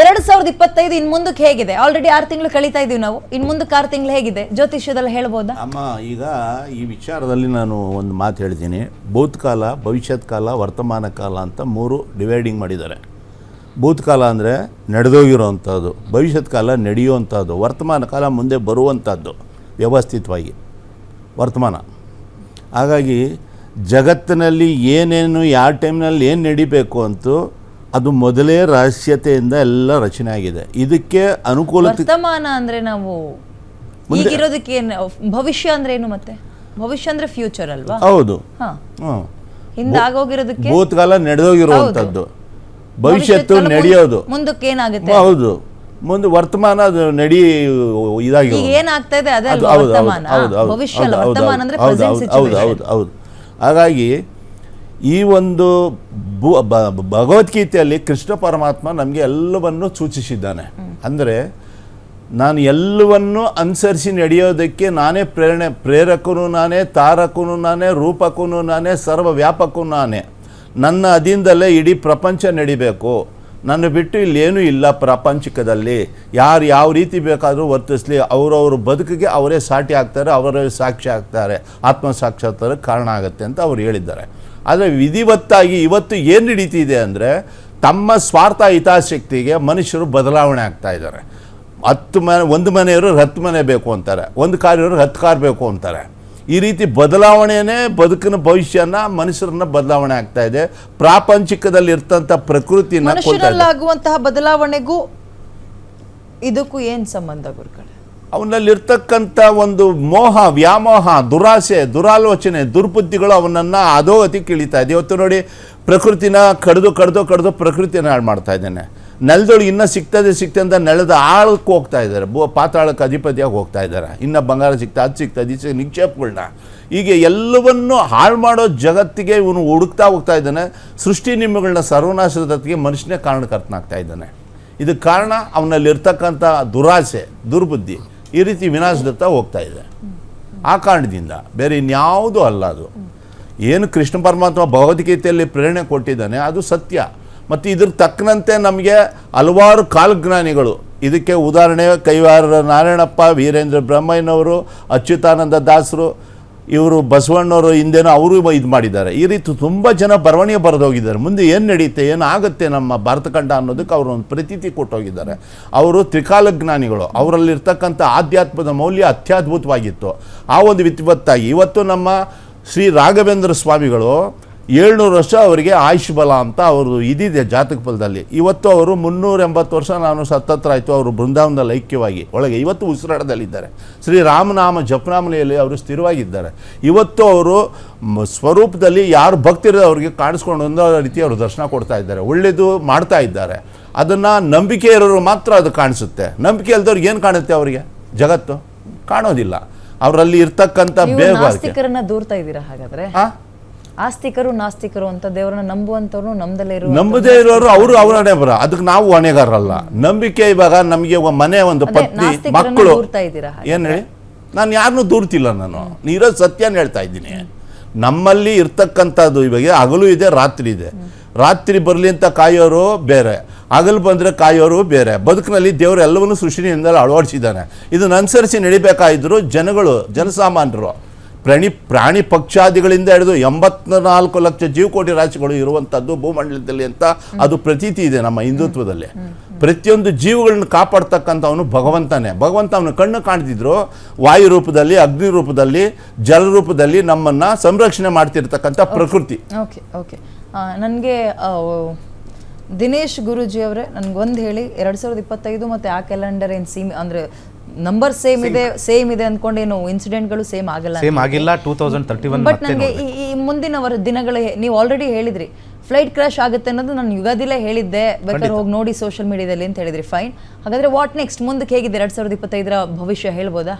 ಎರಡ್ ಸಾವಿರದ ಇಪ್ಪತ್ತೈದು ಇನ್ ಮುಂದಕ್ಕೆ ಹೇಗಿದೆ? ಆಲ್ರೆಡಿ ಆರು ತಿಂಗಳು ಕಳೀತಾ ಇದೀವಿ ನಾವು. ಇನ್ ಮುಂದಕ್ಕೆ ಆರು ತಿಂಗಳು ಹೇಗಿದೆ? ಜ್ಯೋತಿಷ್ಯದಲ್ಲಿ ಹೇಳ್ಬೋದಾ? ಅಮ್ಮ, ಈಗ ಈ ವಿಚಾರದಲ್ಲಿ ನಾನು ಒಂದು ಮಾತು ಹೇಳ್ತೀನಿ. ಭೂತಕಾಲ ಭವಿಷ್ಯತ್ ಕಾಲ, ವರ್ತಮಾನ ಕಾಲ ಅಂತ ಮೂರು ಡಿವೈಡಿಂಗ್ ಮಾಡಿದ್ದಾರೆ. ಭೂತಕಾಲ ಅಂದರೆ ನಡೆದೋಗಿರೋವಂಥದ್ದು ಭವಿಷ್ಯತ್ ಕಾಲ ನಡೆಯುವಂಥದ್ದು, ವರ್ತಮಾನ ಕಾಲ ಮುಂದೆ ಬರುವಂಥದ್ದು, ವ್ಯವಸ್ಥಿತವಾಗಿ ವರ್ತಮಾನ. ಹಾಗಾಗಿ ಜಗತ್ತಿನಲ್ಲಿ ಏನೇನು, ಯಾವ ಟೈಮ್ನಲ್ಲಿ ಏನು ನಡಿಬೇಕು ಅಂತೂ ಅದು ಮೊದಲೇ ರಹಸ್ಯತೆಯಿಂದ ಎಲ್ಲ ರಚನೆ ಆಗಿದೆ. ಇದಕ್ಕೆ ಅನುಕೂಲ ವರ್ತಮಾನ ಅಂದ್ರೆ ನಾವು ಈಗಿರೋದಕ್ಕೆ ಭವಿಷ್ಯ ಅಂದ್ರೆ ಏನು ಮತ್ತೆ? ಭವಿಷ್ಯ ಅಂದ್ರೆ ಫ್ಯೂಚರ್ ಅಲ್ವಾ? ಹೌದು. ಹಿಂದೆ ಆಗೋಗಿರೋದಕ್ಕೆ? ಭೂತಕಾಲ ನಡೆದೋಗಿರುವಂಥದ್ದು. ಭವಿಷ್ಯತ್ತು ನಡೆಯೋದು. ಮುಂದಕ್ಕೆ ಏನಾಗುತ್ತೆ ಹೌದು. ಮುಂದೆ ವರ್ತಮಾನ ಅದು ನಡಿ ಇದಾಗಿ ಏನಾಗ್ತಾ ಇದೆ ಅದೇ ಹೌದು, ಹೌದು, ಹೌದು, ಹೌದು, ಹೌದು, ಹೌದು ಹೌದು. ಹಾಗಾಗಿ ಈ ಒಂದು ಭಗವದ್ಗೀತೆಯಲ್ಲಿ ಕೃಷ್ಣ ಪರಮಾತ್ಮ ನಮಗೆ ಎಲ್ಲವನ್ನು ಸೂಚಿಸಿದ್ದಾನೆ. ಅಂದರೆ ನಾನು ಎಲ್ಲವನ್ನು ಅನುಸರಿಸಿ ನಡೆಯೋದಕ್ಕೆ ನಾನೇ ಪ್ರೇರಣೆ, ಪ್ರೇರಕನು ನಾನೇ, ತಾರಕನು ನಾನೇ, ರೂಪಕನು ನಾನೇ ಸರ್ವ ವ್ಯಾಪಕನು ನಾನೇ. ನನ್ನ ಅದಿಂದಲೇ ಇಡೀ ಪ್ರಪಂಚ ನಡಿಬೇಕು. ನನ್ನ ಬಿಟ್ಟು ಇಲ್ಲೇನೂ ಇಲ್ಲ ಪ್ರಾಪಂಚಿಕದಲ್ಲಿ. ಯಾರು ಯಾವ ರೀತಿ ಬೇಕಾದರೂ ವರ್ತಿಸಲಿ, ಅವರವ್ರ ಬದುಕಿಗೆ ಅವರೇ ಸಾಟಿ ಆಗ್ತಾರೆ, ಅವರೇ ಸಾಕ್ಷಿ ಆಗ್ತಾರೆ ಆತ್ಮ ಸಾಕ್ಷಾತ್ಕಾರಕ್ಕೆ ಕಾರಣ ಆಗುತ್ತೆ ಅಂತ ಅವ್ರು ಹೇಳಿದ್ದಾರೆ. ಆದರೆ ವಿಧಿವತ್ತಾಗಿ ಇವತ್ತು ಏನು ನಡೀತಿದೆ ಅಂದರೆ ತಮ್ಮ ಸ್ವಾರ್ಥ ಹಿತಾಸಕ್ತಿಗೆ ಮನುಷ್ಯರು ಬದಲಾವಣೆ ಆಗ್ತಾ ಇದ್ದಾರೆ. ಹತ್ತು ಮನೆ, ಒಂದು ಮನೆಯವರು ಹತ್ತು ಮನೆ ಬೇಕು ಅಂತಾರೆ, ಒಂದು ಕಾರ್ಯವರು ಹತ್ತು ಕಾರ್ ಬೇಕು ಅಂತಾರೆ. ಈ ರೀತಿ ಬದಲಾವಣೆನೇ ಬದುಕಿನ ಭವಿಷ್ಯನ ಮನುಷ್ಯರನ್ನ ಬದಲಾವಣೆ ಆಗ್ತಾ ಇದೆ. ಪ್ರಾಪಂಚಿಕದಲ್ಲಿ ಇದೆ. ಮನುಷ್ಯನಲ್ಲಾಗುವಂತಹ ಬದಲಾವಣೆಗೂ ಇದಕ್ಕೂ ಏನು ಸಂಬಂಧ ಗುರುಗಳೇ? ಅವನಲ್ಲಿರ್ತಕ್ಕಂಥ ಒಂದು ಮೋಹ ವ್ಯಾಮೋಹ ದುರಾಸೆ ದುರಾಲೋಚನೆ ದುರ್ಬುದ್ಧಿಗಳು ಅವನನ್ನು ಅಧೋಗತಿಗೆ ಇಳಿತಾ ಇದೆ. ಇವತ್ತು ನೋಡಿ ಪ್ರಕೃತಿನ ಕಡಿದು ಕಡ್ದು ಕಡ್ದು ಪ್ರಕೃತಿನ ಹಾಳು ಮಾಡ್ತಾ ಇದ್ದಾನೆ. ನೆಲದೊಳಗೆ ಇನ್ನೂ ಸಿಗ್ತದೆ ಸಿಗ್ತದೆ ಅಂತ ನೆಲದ ಆಳಕ್ಕೆ ಹೋಗ್ತಾ ಇದ್ದಾರೆ. ಬೋ ಪಾತಾಳಕ್ಕೆ ಅಧಿಪತಿಯಾಗಿ ಹೋಗ್ತಾ ಇದ್ದಾರೆ. ಇನ್ನೂ ಬಂಗಾರ ಸಿಗ್ತಾ ಅದು ಸಿಗ್ತದೆ ಇದು. ಸಿಗ್ತದೆ, ನಿಕ್ಷೇಪಗಳನ್ನ ಹೀಗೆ ಎಲ್ಲವನ್ನು ಹಾಳು ಮಾಡೋ ಜಗತ್ತಿಗೆ ಇವನು ಹುಡುಕ್ತಾ ಹೋಗ್ತಾ ಇದ್ದಾನೆ. ಸೃಷ್ಟಿ ನಿಯಮಗಳನ್ನ ಸರ್ವನಾಶದತ್ತಿಗೆ ಮನುಷ್ಯನೇ ಕಾರಣಕರ್ತನಾಗ್ತಾ ಇದ್ದಾನೆ. ಇದಕ್ಕೆ ಕಾರಣ ಅವನಲ್ಲಿರ್ತಕ್ಕಂಥ ದುರಾಸೆ ದುರ್ಬುದ್ಧಿ. ಈ ರೀತಿ ವಿನಾಶದತ್ತ ಹೋಗ್ತಾ ಇದೆ. ಆ ಕಾರಣದಿಂದ ಬೇರೆ ಇನ್ಯಾವುದೂ ಅಲ್ಲ ಅದು. ಏನು ಕೃಷ್ಣ ಪರಮಾತ್ಮ ಭಗವದ್ಗೀತೆಯಲ್ಲಿ ಪ್ರೇರಣೆ ಕೊಟ್ಟಿದ್ದಾನೆ, ಅದು ಸತ್ಯ. ಮತ್ತು ಇದ್ರ ತಕ್ಕನಂತೆ ನಮಗೆ ಹಲವಾರು ಕಾಲಜ್ಞಾನಿಗಳು, ಇದಕ್ಕೆ ಉದಾಹರಣೆ ಕೈವಾರ ನಾರಾಯಣಪ್ಪ, ವೀರೇಂದ್ರ ಬ್ರಹ್ಮಯ್ಯನವರು, ಅಚ್ಯುತಾನಂದ ದಾಸರು ಇವರು ಬಸವಣ್ಣವರು ಹಿಂದೆನೋ ಅವರು ಇದು ಮಾಡಿದ್ದಾರೆ. ಈ ರೀತಿ ತುಂಬ ಜನ ಬರವಣಿಗೆ ಬರೆದೋಗಿದ್ದಾರೆ ಮುಂದೆ ಏನು ನಡೆಯುತ್ತೆ ಏನು ಆಗುತ್ತೆ ನಮ್ಮ ಭಾರತಖಂಡ ಅನ್ನೋದಕ್ಕೆ ಅವರು ಒಂದು ಪ್ರತೀತಿ ಕೊಟ್ಟೋಗಿದ್ದಾರೆ ಅವರು ತ್ರಿಕಾಲಜ್ಞಾನಿಗಳು. ಅವರಲ್ಲಿರ್ತಕ್ಕಂಥ ಆಧ್ಯಾತ್ಮದ ಮೌಲ್ಯ ಅತ್ಯದ್ಭುತವಾಗಿತ್ತು. ಆ ಒಂದು ವಿತ್ವತ್ತಾಗಿ ಇವತ್ತು ನಮ್ಮ ಶ್ರೀ ರಾಘವೇಂದ್ರ ಸ್ವಾಮಿಗಳು ಏಳ್ನೂರು ವರ್ಷ ಅವರಿಗೆ ಆಯುಷ್ ಬಲ ಅಂತ ಅವರು ಇದಿದೆ ಜಾತಕ ಫಲದಲ್ಲಿ. ಇವತ್ತು ಅವರು ಮುನ್ನೂರ ಎಂಬತ್ತು ವರ್ಷ ನಾನು ಸತ್ತತ್ರ ಆಯಿತು ಅವರು ಬೃಂದಾವನದಲ್ಲಿ ಐಕ್ಯವಾಗಿ. ಒಳಗೆ ಇವತ್ತು ಉಸಿರಾಟದಲ್ಲಿದ್ದಾರೆ. ಶ್ರೀ ರಾಮನಾಮ ಜಪನಾಮನೆಯಲ್ಲಿ ಅವರು ಸ್ಥಿರವಾಗಿದ್ದಾರೆ. ಇವತ್ತು ಅವರು ಸ್ವರೂಪದಲ್ಲಿ ಯಾರು ಭಕ್ತಿರೋ ಅವರಿಗೆ ಕಾಣಿಸ್ಕೊಂಡು ಒಂದು ರೀತಿ ಅವರು ದರ್ಶನ ಕೊಡ್ತಾ ಇದ್ದಾರೆ. ಒಳ್ಳೆಯದು ಮಾಡ್ತಾ ಇದ್ದಾರೆ. ಅದನ್ನು ನಂಬಿಕೆ ಇರೋರು ಮಾತ್ರ ಅದು ಕಾಣಿಸುತ್ತೆ. ನಂಬಿಕೆ ಇಲ್ದವ್ರಿಗೆ ಏನು ಕಾಣುತ್ತೆ ಅವರಿಗೆ? ಜಗತ್ತು ಕಾಣೋದಿಲ್ಲ. ಅವರಲ್ಲಿ ಇರ್ತಕ್ಕಂಥ ಬೇಗ ದೂರ್ತಾ ಇದ್ದೀರಾ ಹಾಗಾದ್ರೆ? ಆಸ್ತಿಕರು ನಾಸ್ತಿಕರು ಅಂತ ದೇವರನ್ನ ನಂಬುವಂತವ್ರು ನಮ್ದಲ್ಲೇ ಇರೋ ನಂಬದೇ ಇರೋರು ಅವರು ಅವ್ರ ಹಣೆ ಬರ. ಅದಕ್ಕೆ ನಾವು ಹೊಣೆಗಾರಲ್ಲ ನಂಬಿಕೆ ಇವಾಗ ನಮಗೆ ಒಂದು ಮನೆ ಒಂದು ಅದೇ, ಪತ್ನಿ ನಾಸ್ತಿಕರನ್ನ ಮಕ್ಕಳು. ದೂರ್ತಾ ಇದ್ದೀರಾ ಹಾಗಾದ್ರೆ? ಏನು ಹೇಳಿ? ನಾನು ಯಾರನ್ನೂ ದೂರ್ತಿಲ್ಲ ನಾನು. ನೀರೋ ಸತ್ಯನ ಹೇಳ್ತಾ ಇದ್ದೀನಿ. ನಮ್ಮಲ್ಲಿ ಇರ್ತಕ್ಕಂಥದ್ದು ಇವಾಗ ಹಗಲು ಇದೆ ರಾತ್ರಿ ಇದೆ. ರಾತ್ರಿ ಬರಲಿ ಅಂತ ಕಾಯೋರು ಬೇರೆ. ಹಗಲು ಬಂದರೆ ಕಾಯೋರು ಬೇರೆ. ಬದುಕಿನಲ್ಲಿ ದೇವರು ಎಲ್ಲವನ್ನೂ ಸೃಷ್ಟಿನಿಂದ ಅಳವಡಿಸಿದ್ದಾನೆ. ಇದನ್ನು ಅನುಸರಿಸಿ ನಡಿಬೇಕಾಗಿದ್ರು ಜನಗಳು ಜನಸಾಮಾನ್ಯರು. ಪ್ರಾಣಿ ಪ್ರಾಣಿ ಪಕ್ಷಾದಿಗಳಿಂದ ಹಿಡಿದು ಎಂಬತ್ನಾಲ್ಕು ಲಕ್ಷ ಜೀವಕೋಟಿ ರಾಶಿಗಳು ಇರುವಂಥದ್ದು ಭೂಮಂಡಲದಲ್ಲಿ ಅಂತ ಅದು ಪ್ರತೀತಿ ಇದೆ ನಮ್ಮ ಹಿಂದುತ್ವದಲ್ಲಿ. ಪ್ರತಿಯೊಂದು ಜೀವಗಳನ್ನು ಕಾಪಾಡ್ತಕ್ಕಂಥವನು ಭಗವಂತನೇ. ಭಗವಂತ ಅವನು ಕಣ್ಣು ಕಾಣ್ತಿದ್ರು. ವಾಯು ರೂಪದಲ್ಲಿ ಅಗ್ನಿ ರೂಪದಲ್ಲಿ ಜಲ ರೂಪದಲ್ಲಿ ನಮ್ಮನ್ನು ಸಂರಕ್ಷಣೆ ಮಾಡ್ತಿರ್ತಕ್ಕಂಥ ಪ್ರಕೃತಿ. ಓಕೆ ಓಕೆ ನನಗೆ ದಿನೇಶ್ ಗುರುಜಿ ಅವರೇ ನನ್ಗೊಂದು ಹೇಳಿ ಎರಡು ಸಾವಿರದ ಇಪ್ಪತ್ತೈದು ಮತ್ತೆ ಆ ಕ್ಯಾಲೆಂಡರ್ ಏನು ಸೀಮೆ ಅಂದ್ರೆ ನಂಬರ್ ಸೇಮ್ ಇದೆ ಸೇಮ್ ಇದೆ ಅಂದ್ಕೊಂಡೇನು ಇನ್ಸಿಡೆಂಟ್ಗಳು ಸೇಮ್ ಆಗಲ್ಲ ಸೇಮ್ ಆಗಿಲ್ಲ two thousand thirty one but ನನಗೆ ಈ ಈ ಮುಂದಿನ ವರ ದಿನಗಳ ನೀವು ಆಲ್ರೆಡಿ ಹೇಳಿದ್ರಿ ಫ್ಲೈಟ್ ಕ್ರಾಶ್ ಆಗುತ್ತೆ ಅನ್ನೋದು ನಾನು ಯುಗಾದಿಲೇ ಹೇಳಿದ್ದೆ. ಬೇಕಾದ್ರೆ ಹೋಗಿ ನೋಡಿ ಸೋಷಿಯಲ್ ಮೀಡಿಯಾದಲ್ಲಿ ಅಂತ ಹೇಳಿದ್ರಿ ಫೈನ್ ಹಾಗಾದ್ರೆ ವಾಟ್ ನೆಕ್ಸ್ಟ್ ಮುಂದಕ್ಕೆ ಹೇಗಿದೆ ಎರಡ್ ಸಾವಿರದ ಇಪ್ಪತ್ತೈದರ ಭವಿಷ್ಯ ಹೇಳ್ಬೋದಾ?